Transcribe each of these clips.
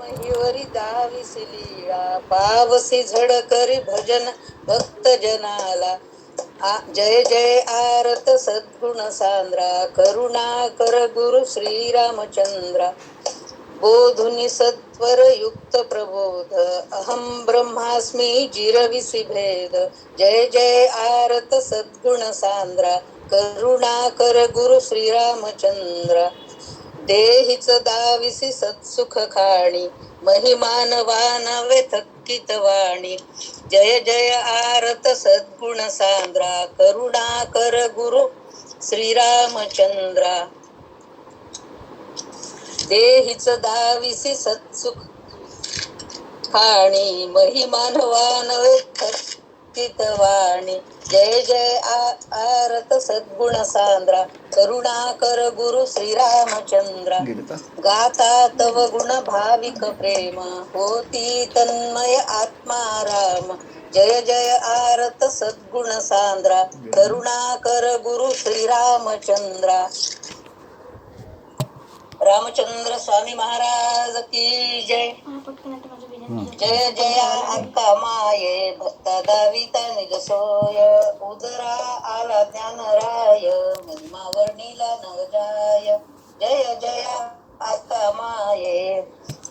महिवरी दाविसी लीळा पावसी झड करी भजन भक्त जनाला. जय जय आरत सद्गुण सांद्रा करुणा कर गुरु श्रीरामचंद्र. बोधुनी सत्वर युक्त प्रबोध अहम ब्रह्मास्मी जिरविसी भेद जय जय आरत सद्गुण सांद्रा करुणा कर गुरु श्रीरामचंद्र. देहीच दाविसी सत्सुख खाणी महिमानवान व्यथक्कित वाणी. जय जय आरत सद्गुण सांद्रा करुणा कर गुरु श्रीरामचंद्रा. देहीच दाविसी सत्सुख खाणी महिमानवान व्यथक्कित वाणी जय जय आ- आरत सद्गुण सांद्रा. करुणा कर गुरु श्रीरामचंद्रा. गाता. तव गुण भाविक प्रेम. होती तन्मय आत्मा राम. जय जय आरत सद्गुण सांद्रा. करुणा कर गुरु श्रीरामचंद्रा. रामचंद्र स्वामी महाराज की जय. जय जय अक्का माये भक्ता दाविता निज सोय. उदरा आला ज्ञान राय महिमा वर्णिला जय जय अक्का माये.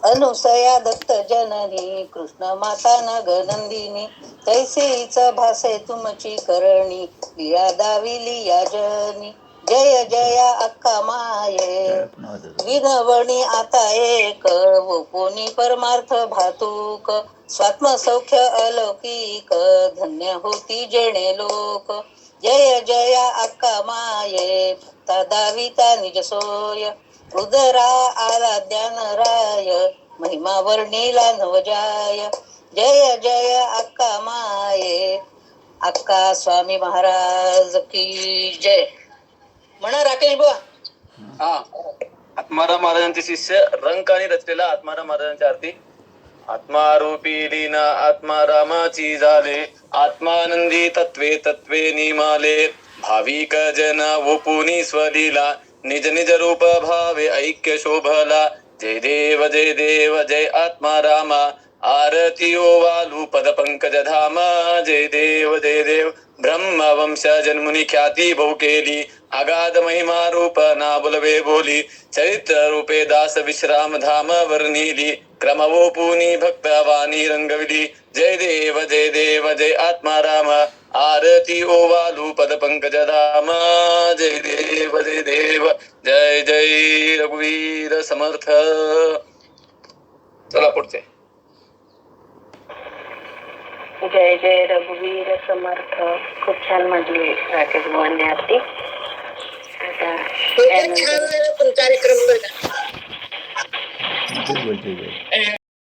अनुसया दत्त जननी कृष्ण माता नग नंदिनी तैसेच भासे तुमची करणी लिया दाविली या जनी. जय जय अक्का माये विनवणी आता एक व कोणी परमार्थ भातुक. स्वात्म सौख्य अलौकिक धन्य होती जेणे लोक. जय जय अक्का माये दाविता निज सोय. उदरा आला ज्ञान राय महिमा वर्णीला नवजाय. जय जय अक्का माये अक्का स्वामी महाराज की जय. म्हणा राकेश बुवा. हा. आत्माराम महाराजांचे शिष्य रंकाने रचलेला आत्माराम महाराजांच्या आरती. आत्मारूपी लीना आत्मारामाची झाले आत्मानंदी तत्वे तत्वे निमाले. भाविक जन वपुनी स्वलीला निज निज रूप भावे ऐक्य शोभला. जय देव जय देव जय आत्मारामा. आरती ओ वालू पद पंकज धामा. जय देव जय देव ब्रह्म वंश जन्मुनी ख्याती बहु केली अगाध महिमा रूप ना बोलवे बोली। चरित्र रूपे दास विश्राम धाम वर्णिली। क्रमवो पुनी भक्त वाणी रंगविली। जय देव जय देव जय आत्माराम आरती ओ पद पंकज धाम। जय देव जय देव। जय जय रघुवीर समर्थ। चला पुढचे। जय जय रघुवीर समर्थ. खूप छान म्हटली राकेश भुवनने आरती. आता छान पण कार्यक्रम बघा.